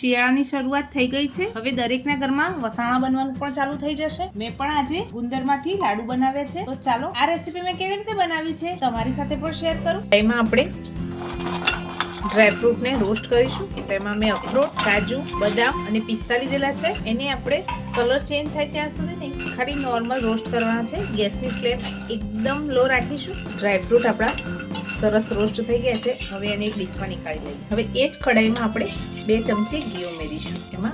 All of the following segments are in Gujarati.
શિયાળાની શરૂઆત થઈ ગઈ છે. હવે દરેકના ઘરમાં વસાણા બનવાનું પણ ચાલુ થઈ જશે. મેં પણ આજે ગુંદરમાંથી લાડુ બનાવ્યા છે. તો ચાલો, આ રેસીપી મેં કેવી રીતે બનાવી છે તમારી સાથે પણ શેર કરું. એમાં આપણે ડ્રાયફ્રૂટને રોસ્ટ કરીશું. તેમાં મેં અખરોટ, કાજુ, બદામ અને પિસ્તા લીધેલા છે. એને આપણે કલર ચેન્જ થાય ત્યાં સુધી નહીં. ખાલી નોર્મલ રોસ્ટ કરવાના છે. ગેસની ફ્લેમ એકદમ લો રાખીશું. ડ્રાયફ્રૂટ આપણા સરસ રોસ્ટ થઈ ગયા છે. હવે એને એક ડીશમાં નીકાળી લઈએ. હવે એ જ કઢાઈમાં આપણે બે ચમચી ઘી ઉમેરીશું. એમાં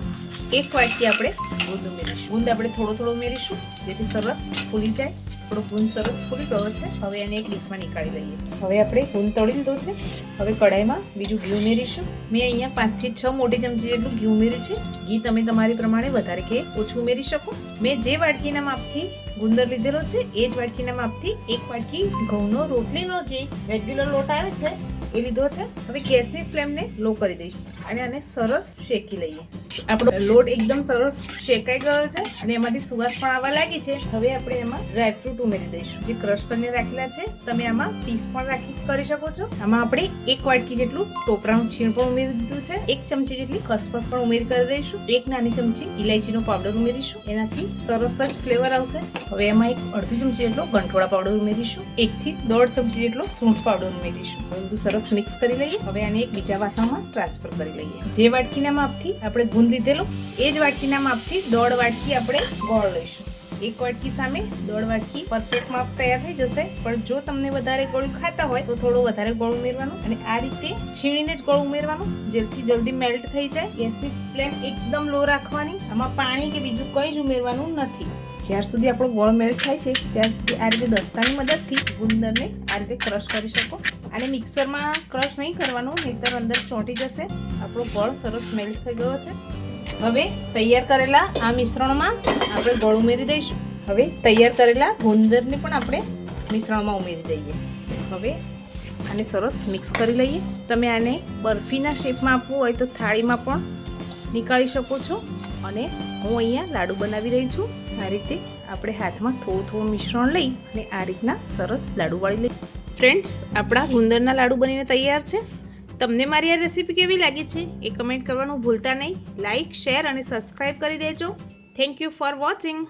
એક વાટકી આપણે ગુંદ ઉમેરીશું. ગુંદ આપણે થોડો થોડો ઉમેરીશું જેથી સરસ ફૂલી જાય. થોડો ગુંદ સરસ ફૂલી ગયો છે. હવે એને એક ડીશમાં નીકાળી લઈએ. હવે આપણે ગુંદ તળી લીધો છે. હવે કઢાઈમાં બીજું ઘી ઉમેરીશું. મેં અહીંયા પાંચથી છ મોટી ચમચી જેટલું ઘી ઉમેર્યું છે. ઘી તમે તમારી પ્રમાણે વધારે કે ઓછું ઉમેરી શકો. મેં જે વાટકીના માપથી ગુંદર લીધેલો છે, એ જ વાટકીના માપથી એક વાટકી ઘઉંનો રોટલીનો જે રેગ્યુલર લોટ આવે છે, એ લીધો છે. હવે ગેસની ફ્લેમને લો કરી દઈશું. અને આને સરસ શેકી લઈએ. આપણો લોટ એકદમ સરસ શેકાઈ ગયો છે અને એમાંથી સુવાસ પણ આવવા લાગી છે. હવે આપણે એમાં ડ્રાયફ્રૂટ ઉમેરી દઈશું. જે ક્રશ કરીને રાખેલા છે, તમે આમાં પીસ પણ રાખી કરી શકો છો. આમાં આપણે એક વાટકી જેટલું ટોપરાનું છીણ પણ ઉમેરી દીધું છે. એક ચમચી જેટલી ખસખસ પણ ઉમેરી કરી દઈશું. એક નાની ચમચી ઇલાયચીનો પાવડર ઉમેરીશું. એનાથી સરસ જ ફ્લેવર આવશે. હવે એમાં એક અડધી ચમચી જેટલો ગંઠોળા પાવડર ઉમેરીશું. એક થી દોઢ ચમચી જેટલો સૂંઠ પાવડર ઉમેરીશું. બધું સરસ મિક્સ કરી લઈએ. હવે આને એક બીજા વાસણમાં ટ્રાન્સફર કરી લઈએ. જે વાટકીના માપથી આપણે ગુંદ લીધેલો. એ જ વાટકીના માપથી દોઢ વાટકી આપણે ગોળ લઈશું. એક વાટકી સામે દોઢ વાટકી પરફેક્ટ માપ તૈયાર થઈ જશે. પણ જો તમને વધારે ગોળ ખાતા હોય, તો થોડું વધારે ગોળ ઉમેરવાનું અને આ રીતે છીણીને જ ગોળ ઉમેરવાનું. જેથી જલ્દી મેલ્ટ થઈ જાય. ગેસની ફ્લેમ એકદમ લો રાખવાની. આમાં પાણી કે બીજું કંઈ જ ઉમેરવાનું નથી. જ્યાર સુધી આપણો ગોળ મેલ્ટ થાય છે, ત્યાર સુધી આ રીતે દસ્તાની મદદથી ગુંદરને આ રીતે ક્રશ કરી શકો. અને મિક્સરમાં ક્રશ નહીં કરવાનું, નહીતર અંદર ચોંટી જશે. આપણો ગોળ સરસ મેલ્ટ થઈ ગયો છે. હવે તૈયાર કરેલા આ મિશ્રણમાં આપણે ગોળ ઉમેરી દઈશું. હવે તૈયાર કરેલા ગુંદરને પણ આપણે મિશ્રણમાં ઉમેરી દઈએ. હવે આને સરસ મિક્સ કરી લઈએ. તમે આને બરફીના શેપમાં આપવું હોય તો થાળીમાં પણ નીકાળી શકો છો. અને હું અહીંયા લાડુ બનાવી રહી છું. આ રીતે આપણે હાથમાં થોડું થોડું મિશ્રણ લઈ અને આ રીતના સરસ લાડુ વાળી લઈ ફ્રેન્ડ્સ, આપણા ગુંદરના લાડુ બનીને તૈયાર છે. તમને મારી આ રેસીપી કેવી લાગી છે એ કમેન્ટ કરવાનું ભૂલતા નહીં. લાઇક શેર અને સબસ્ક્રાઈબ કરી દેજો. Thank you for watching